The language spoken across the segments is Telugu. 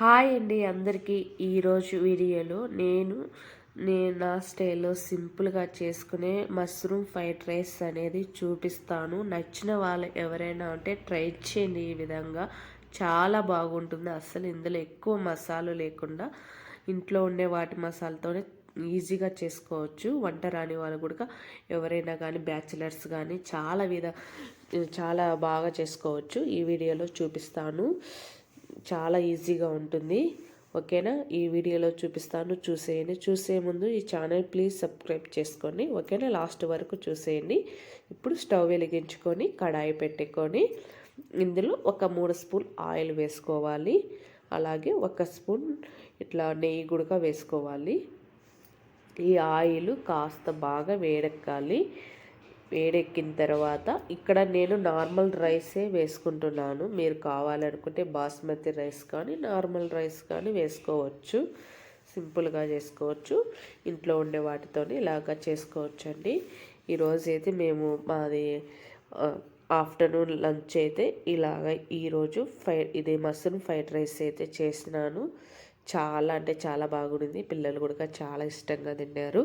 హాయ్ అండి అందరికీ. ఈరోజు వీడియోలో నేను నేను నా స్టైల్లో సింపుల్గా చేసుకునే మష్రూమ్ ఫ్రైడ్ రైస్ అనేది చూపిస్తాను. నచ్చిన వాళ్ళు ఎవరైనా ఉంటే ట్రై చేయండి. ఈ విధంగా చాలా బాగుంటుంది. అసలు ఇందులో ఎక్కువ మసాలు లేకుండా ఇంట్లో ఉండే వాటి మసాలాతోనే ఈజీగా చేసుకోవచ్చు. వంట రాని వాళ్ళు కూడా ఎవరైనా కానీ బ్యాచిలర్స్ కానీ చాలా విధ చాలా బాగా చేసుకోవచ్చు. ఈ వీడియోలో చూపిస్తాను. చాలా ఈజీగా ఉంటుంది. ఓకేనా? ఈ వీడియోలో చూపిస్తాను. చూసేయండి. చూసే ముందు ఈ ఛానల్ ప్లీజ్ సబ్స్క్రైబ్ చేసుకోండి ఓకేనా? లాస్ట్ వరకు చూసేయండి. ఇప్పుడు స్టవ్ వెలిగించుకొని కడాయి పెట్టుకొని ఇందులో ఒక మూడు స్పూన్ ఆయిల్ వేసుకోవాలి. అలాగే ఒక స్పూన్ ఇట్లా నెయ్యి గుడక వేసుకోవాలి. ఈ ఆయిల్ కాస్త బాగా వేడెక్కాలి. వేడెక్కిన తర్వాత ఇక్కడ నేను నార్మల్ రైసే వేసుకుంటున్నాను. మీరు కావాలనుకుంటే బాస్మతి రైస్ కానీ నార్మల్ రైస్ కానీ వేసుకోవచ్చు. సింపుల్గా చేసుకోవచ్చు. ఇంట్లో ఉండే వాటితోనే ఇలాగా చేసుకోవచ్చు అండి ఈరోజు అయితే మేము మాది ఆఫ్టర్నూన్ లంచ్ అయితే ఇలాగ ఈరోజు ఫ్రై ఇది మసూన్ ఫ్రైడ్ రైస్ అయితే చేసినాను. చాలా అంటే చాలా బాగుండింది. పిల్లలు కూడా చాలా ఇష్టంగా తిన్నారు.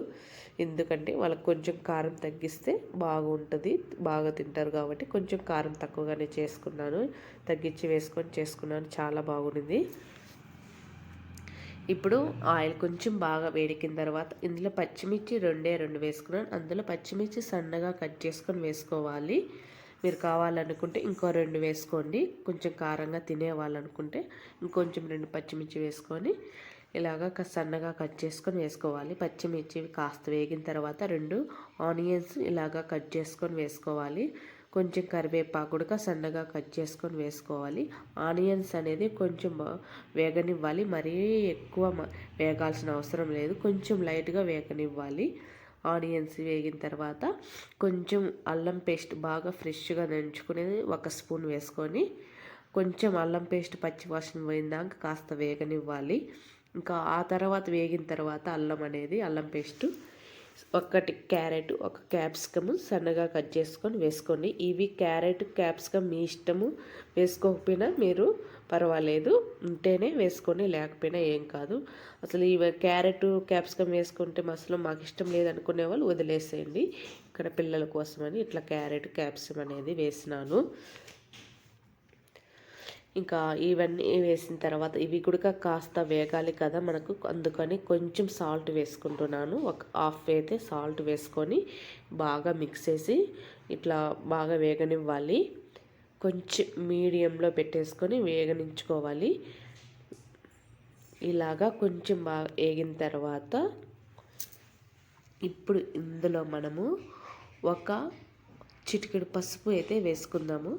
ఎందుకంటే వాళ్ళకి కొంచెం కారం తగ్గిస్తే బాగుంటుంది. బాగా తింటారు కాబట్టి కొంచెం కారం తక్కువగానే చేసుకున్నాను. తగ్గించి వేసుకొని చేసుకున్నాను. చాలా బాగుండింది. ఇప్పుడు ఆయిల్ కొంచెం బాగా వేడికిన తర్వాత ఇందులో పచ్చిమిర్చి రెండే రెండు వేసుకున్నాను. అందులో పచ్చిమిర్చి సన్నగా కట్ చేసుకొని వేసుకోవాలి. మీరు కావాలనుకుంటే ఇంకో రెండు వేసుకోండి. కొంచెం కారంగా తినేవాళ్ళనుకుంటే ఇంకొంచెం రెండు పచ్చిమిర్చి వేసుకొని ఇలాగ సన్నగా కట్ చేసుకొని వేసుకోవాలి. పచ్చిమిర్చి కాస్త వేగిన తర్వాత రెండు ఆనియన్స్ ఇలాగ కట్ చేసుకొని వేసుకోవాలి. కొంచెం కరివేపాకు కూడా సన్నగా కట్ చేసుకొని వేసుకోవాలి. ఆనియన్స్ అనేది కొంచెం వేగనివ్వాలి. మరీ ఎక్కువ వేగాల్సిన అవసరం లేదు. కొంచెం లైట్గా వేగనివ్వాలి. ఆనియన్స్ వేగిన తర్వాత కొంచెం అల్లం పేస్ట్ బాగా ఫ్రెష్గా దంచుకునేది ఒక స్పూన్ వేసుకొని కొంచెం అల్లం పేస్ట్ పచ్చివాసన పోయిందాక కాస్త వేగనివ్వాలి. ఇంకా ఆ తర్వాత వేగిన తర్వాత అల్లం అనేది అల్లం పేస్టు ఒకటి క్యారెట్ ఒక క్యాప్సికమ్ సన్నగా కట్ చేసుకొని వేసుకోండి ఇవి క్యారెట్ క్యాప్సికమ్ మీ ఇష్టము వేసుకోకపోయినా మీరు పర్వాలేదు. ఉంటేనే వేసుకొని లేకపోయినా ఏం కాదు. అసలు ఇవి క్యారెట్ క్యాప్సికమ్ వేసుకుంటే అసలు మాకు ఇష్టం లేదనుకునే వాళ్ళు వదిలేసేయండి. ఇక్కడ పిల్లల కోసమని ఇట్లా క్యారెట్ క్యాప్సికమ్ అనేది వేసినాను. ఇంకా ఇవన్నీ వేసిన తర్వాత ఇవి కూడా కాస్త వేగాలి కదా మనకు. అందుకని కొంచెం సాల్ట్ వేసుకుంటున్నాను. ఒక హాఫ్ అయితే సాల్ట్ వేసుకొని బాగా మిక్స్ చేసి ఇట్లా బాగా వేగనివ్వాలి. కొంచెం మీడియంలో పెట్టేసుకొని వేగనించుకోవాలి. ఇలాగా కొంచెం బాగా వేగిన తర్వాత ఇప్పుడు ఇందులో మనము ఒక చిటికెడు పసుపు అయితే వేసుకుందాము.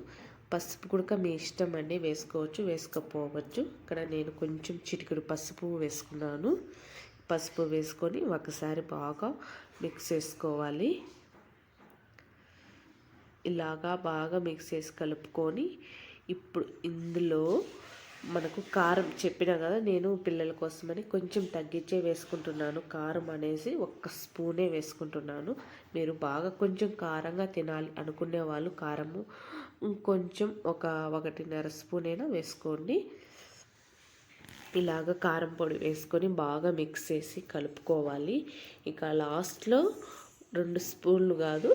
పసుపు కూడా మీ ఇష్టం అండి వేసుకోవచ్చు వేసుకోకపోవచ్చు. ఇక్కడ నేను కొంచెం చిటికెడు పసుపు వేసుకున్నాను. పసుపు వేసుకొని ఒకసారి బాగా మిక్స్ చేసుకోవాలి. ఇలాగా బాగా మిక్స్ చేసి కలుపుకొని ఇప్పుడు ఇందులో మనకు కారం చెప్పినా కదా నేను పిల్లల కోసమని కొంచెం తగ్గించే వేసుకుంటున్నాను. కారం అనేసి ఒక్క స్పూనే వేసుకుంటున్నాను. మీరు బాగా కొంచెం కారంగా తినాలి అనుకునే వాళ్ళు కారము కొంచెం ఒక ఒకటిన్నర స్పూన్ అయినా వేసుకోండి. ఇలాగ కారం పొడి వేసుకొని బాగా మిక్స్ చేసి కలుపుకోవాలి. ఇక లాస్ట్లో రెండు స్పూన్లు కాదు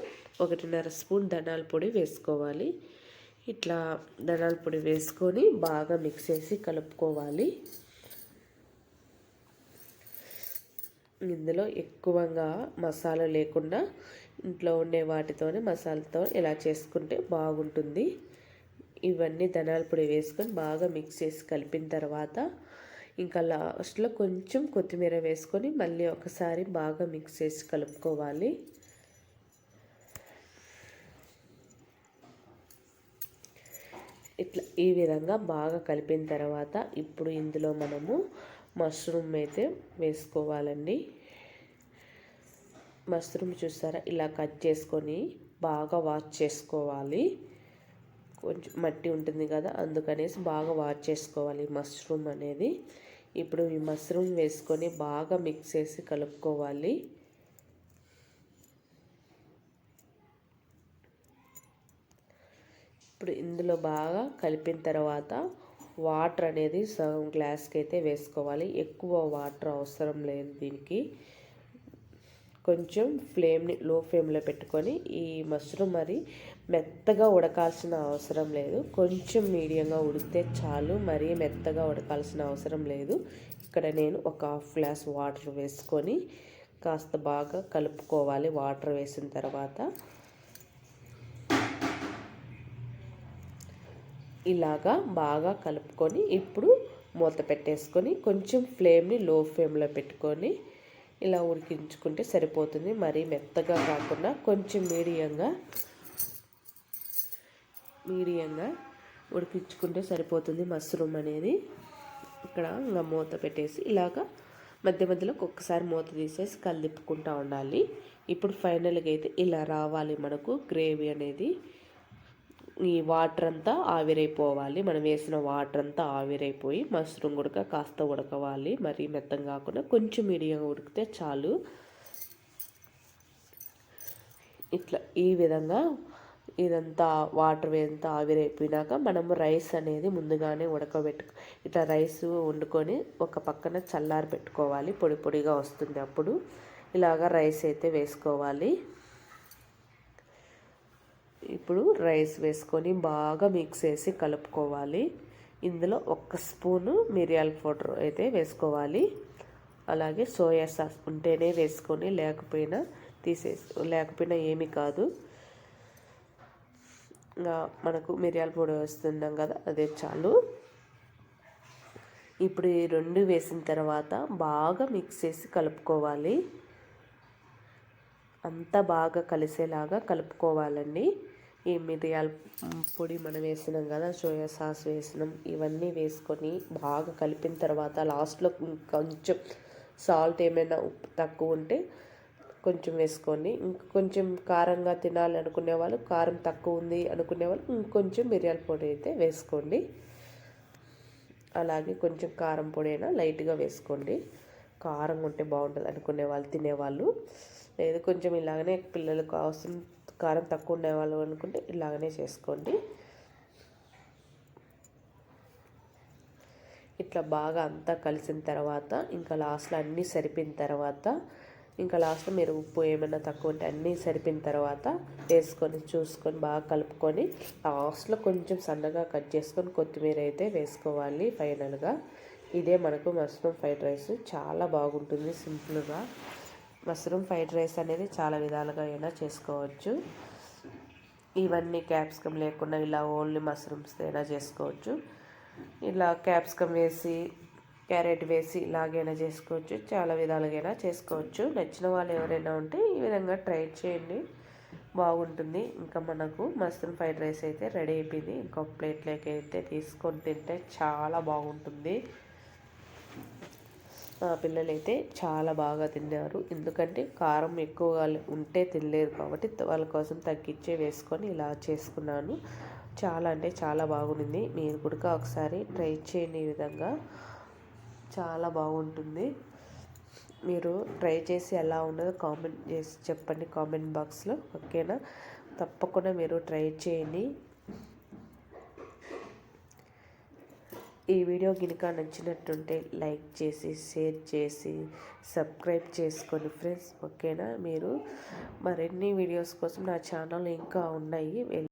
ఒకటిన్నర స్పూన్ ధనాల పొడి వేసుకోవాలి. ఇట్లా ధనాల పొడి వేసుకొని బాగా మిక్స్ చేసి కలుపుకోవాలి. ఇందులో ఎక్కువగా మసాలా లేకుండా ఇంట్లో ఉండే వాటితోనే మసాలాతో ఇలా చేసుకుంటే బాగుంటుంది. ఇవన్నీ ధనాల పొడి వేసుకొని బాగా మిక్స్ చేసి కలిపిన తర్వాత ఇంకా లాస్ట్లో కొంచెం కొత్తిమీర వేసుకొని మళ్ళీ ఒకసారి బాగా మిక్స్ చేసి కలుపుకోవాలి. ఇట్లా ఈ విధంగా బాగా కలిపిన తర్వాత ఇప్పుడు ఇందులో మనము మష్రూమ్ అయితే వేసుకోవాలండి. మష్రూమ్ చూస్తారా? ఇలా కట్ చేసుకొని బాగా వాష్ చేసుకోవాలి. కొంచెం మట్టి ఉంటుంది కదా అందుకనేసి బాగా వాష్ చేసుకోవాలి మష్రూమ్ అనేది. ఇప్పుడు ఈ మష్రూమ్ వేసుకొని బాగా మిక్స్ చేసి కలుపుకోవాలి. ఇప్పుడు ఇందులో బాగా కలిపిన తర్వాత వాటర్ అనేది సగం గ్లాస్కి అయితే వేసుకోవాలి. ఎక్కువ వాటర్ అవసరం లేదు దీనికి. కొంచెం ఫ్లేమ్ని లో ఫ్లేమ్లో పెట్టుకొని ఈ మష్రూమ్ మరి మెత్తగా ఉడకాల్సిన అవసరం లేదు. కొంచెం మీడియంగా ఉడికితే చాలు. మరీ మెత్తగా ఉడకాల్సిన అవసరం లేదు. ఇక్కడ నేను ఒక హాఫ్ గ్లాస్ వాటర్ వేసుకొని కాస్త బాగా కలుపుకోవాలి వాటర్ వేసిన తర్వాత. ఇలాగా బాగా కలుపుకొని ఇప్పుడు మూత పెట్టేసుకొని కొంచెం ఫ్లేమ్ని లో ఫ్లేమ్లో పెట్టుకొని ఇలా ఉడికించుకుంటే సరిపోతుంది. మరీ మెత్తగా కాకుండా కొంచెం మీడియంగా మీడియంగా ఉడికించుకుంటే సరిపోతుంది మష్రూమ్ అనేది. ఇక్కడ ఇంకా మూత పెట్టేసి ఇలాగా మధ్య మధ్యలో ఒక్కసారి మూత తీసేసి కలిపుకుంటూ ఉండాలి. ఇప్పుడు ఫైనల్గా అయితే ఇలా రావాలి మనకు గ్రేవీ అనేది. ఈ వాటర్ అంతా ఆవిరైపోవాలి. మనం వేసిన వాటర్ అంతా ఆవిరైపోయి మష్రూమ్ ఉడక కాస్త ఉడకవాలి. మరీ మెత్తం కాకుండా కొంచెం మీడియంగా ఉడికితే చాలు. ఇట్లా ఈ విధంగా ఇదంతా వాటర్ వేంతా ఆవిరైపోయినాక మనము రైస్ అనేది ముందుగానే ఉడకబెట్టు ఇట్లా రైస్ వండుకొని ఒక పక్కన చల్లారి పెట్టుకోవాలి పొడి పొడిగా వస్తుంది అప్పుడు. ఇలాగా రైస్ అయితే వేసుకోవాలి. ఇప్పుడు రైస్ వేసుకొని బాగా మిక్స్ చేసి కలుపుకోవాలి. ఇందులో ఒక్క స్పూను మిరియాల పౌడర్ అయితే వేసుకోవాలి. అలాగే సోయా సాస్ ఉంటేనే వేసుకొని లేకపోయినా తీసేసి లేకపోయినా ఏమీ కాదు. మనకు మిరియాల పొడి వేస్తున్నాం కదా అదే చాలు. ఇప్పుడు ఈ రెండు వేసిన తర్వాత బాగా మిక్స్ చేసి కలుపుకోవాలి. అంతా బాగా కలిసేలాగా కలుపుకోవాలండి. ఈ మిరియాల పొడి మనం వేసినాం కదా సోయా సాస్ వేసినాం ఇవన్నీ వేసుకొని బాగా కలిపిన తర్వాత లాస్ట్లో కొంచెం సాల్ట్ ఏమైనా ఉప్పు తక్కువ ఉంటే కొంచెం వేసుకోండి ఇంకొంచెం కారంగా తినాలి అనుకునే వాళ్ళు కారం తక్కువ ఉంది అనుకునే వాళ్ళు ఇంకొంచెం మిరియాల పొడి అయితే వేసుకోండి. అలాగే కొంచెం కారం పొడి అయినా లైట్గా వేసుకోండి. కారం ఉంటే బాగుంటుంది అనుకునే వాళ్ళు తినేవాళ్ళు. లేదు కొంచెం ఇలాగనే పిల్లలకు అవసరం కారం తక్కువ ఉండేవాళ్ళు అనుకుంటే ఇలాగనే చేసుకోండి. ఇట్లా బాగా అంతా కలిసిన తర్వాత ఇంకా లాస్ట్లో అన్నీ సరిపోయిన తర్వాత ఇంకా లాస్ట్లో మీరు ఉప్పు ఏమైనా తక్కువ ఉంటే అన్నీ సరిపోయిన తర్వాత వేసుకొని చూసుకొని బాగా కలుపుకొని లాస్ట్లో కొంచెం సన్నగా కట్ చేసుకొని కొత్తిమీర అయితే వేసుకోవాలి ఫైనల్గా. ఇదే మనకు మష్రూమ్ ఫ్రైడ్ రైస్. చాలా బాగుంటుంది సింపుల్గా. మష్రూమ్ ఫ్రైడ్ రైస్ అనేది చాలా విధాలుగా అయినా చేసుకోవచ్చు. ఇవన్నీ క్యాప్సికమ్ లేకుండా ఇలా ఓన్లీ మష్రూమ్స్ అయినా చేసుకోవచ్చు. ఇలా క్యాప్సికమ్ వేసి క్యారెట్ వేసి ఇలాగైనా చేసుకోవచ్చు. చాలా విధాలుగా చేసుకోవచ్చు. నచ్చిన వాళ్ళు ఎవరైనా ఉంటే ఈ విధంగా ట్రై చేయండి. బాగుంటుంది. ఇంకా మనకు మష్రూమ్ ఫ్రైడ్ రైస్ అయితే రెడీ అయిపోయింది. ఇంకొక ప్లేట్లోకి అయితే తీసుకొని తింటే చాలా బాగుంటుంది. పిల్లలైతే చాలా బాగా తిన్నారు. ఎందుకంటే కారం ఎక్కువగా ఉంటే తినలేరు కాబట్టి వాళ్ళ కోసం తగ్గించే వేసుకొని ఇలా చేసుకున్నాను. చాలా అంటే చాలా బాగుంది మీరు కూడా ఒకసారి ట్రై చేయండి ఈ విధంగా. చాలా బాగుంటుంది. మీరు ట్రై చేసి ఎలా ఉన్నదో కామెంట్ చేసి చెప్పండి కామెంట్ బాక్స్లో. ఓకేనా? తప్పకుండా మీరు ట్రై చేయండి. ఈ వీడియో గినక నచ్చినట్టుంటే లైక్ చేసి షేర్ చేసి సబ్స్క్రైబ్ చేసుకోండి ఫ్రెండ్స్ ఓకేనా? మీరు మరిన్ని వీడియోస్ కోసం నా ఛానల్ ఇంకా ఉన్నాయి.